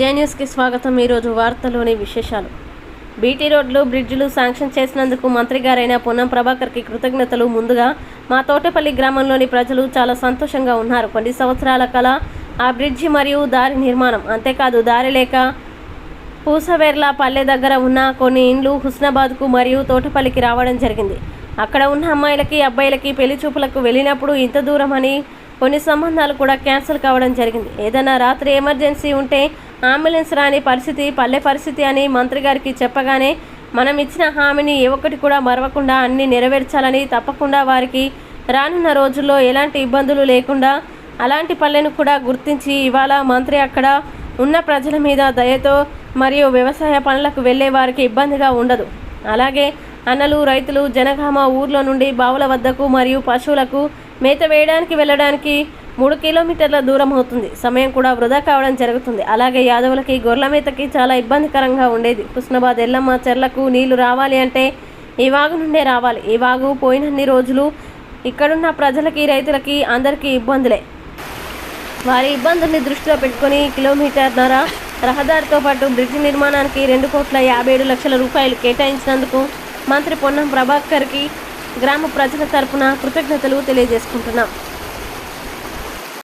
జే న్యూస్కి స్వాగతం ఈరోజు వార్తలోని విశేషాలు. బీటీ రోడ్లు బ్రిడ్జిలు శాంక్షన్ చేసినందుకు మంత్రి గారైన పొన్నం ప్రభాకర్కి కృతజ్ఞతలు. ముందుగా మా తోటపల్లి గ్రామంలోని ప్రజలు చాలా సంతోషంగా ఉన్నారు. కొన్ని సంవత్సరాల కల ఆ బ్రిడ్జి మరియు దారి నిర్మాణం. అంతేకాదు దారి లేక పూసవేర్ల పల్లె దగ్గర ఉన్న కొన్ని ఇండ్లు హుస్నాబాద్కు మరియు తోటపల్లికి రావడం జరిగింది. అక్కడ ఉన్న అమ్మాయిలకి అబ్బాయిలకి పెళ్ళి చూపులకు వెళ్ళినప్పుడు ఇంత దూరం అని కొన్ని సంబంధాలు కూడా క్యాన్సిల్ కావడం జరిగింది. ఏదైనా రాత్రి ఎమర్జెన్సీ ఉంటే అంబులెన్స్ రాని పరిస్థితి పల్లె పరిస్థితి అని మంత్రి గారికి చెప్పగానే మనం ఇచ్చిన హామీని ఏ ఒక్కటి కూడా మరవకుండా అన్ని నెరవేర్చాలని తప్పకుండా వారికి రానున్న రోజుల్లో ఎలాంటి ఇబ్బందులు లేకుండా అలాంటి పల్లెను కూడా గుర్తించి ఇవాళ మంత్రి అక్కడ ఉన్న ప్రజల మీద దయతో మరియు వ్యవసాయ పనులకు వెళ్ళే వారికి ఇబ్బందిగా ఉండదు. అలాగే అన్నలు రైతులు జనగామ ఊర్లో నుండి బావుల వద్దకు మరియు పశువులకు మేత వేయడానికి వెళ్ళడానికి మూడు కిలోమీటర్ల దూరం అవుతుంది. సమయం కూడా వృధా కావడం జరుగుతుంది. అలాగే యాదవులకి గొర్రెల మేతకి చాలా ఇబ్బందికరంగా ఉండేది. హుస్నాబాద్ ఎల్లమ్మ చెర్లకు నీళ్ళు రావాలి అంటే ఈ వాగు నుండే రావాలి. ఈ వాగు పోయినన్ని రోజులు ఇక్కడున్న ప్రజలకి రైతులకి అందరికీ ఇబ్బందులే. వారి ఇబ్బందుల్ని దృష్టిలో పెట్టుకొని కిలోమీటర్న్నర రహదారితో పాటు బ్రిడ్జి నిర్మాణానికి రెండు కోట్ల యాభై ఏడు లక్షల రూపాయలు కేటాయించినందుకు మంత్రి పొన్నం ప్రభాకర్కి గ్రామ ప్రజల తరపున కృతజ్ఞతలు తెలియజేసుకుంటున్నాం.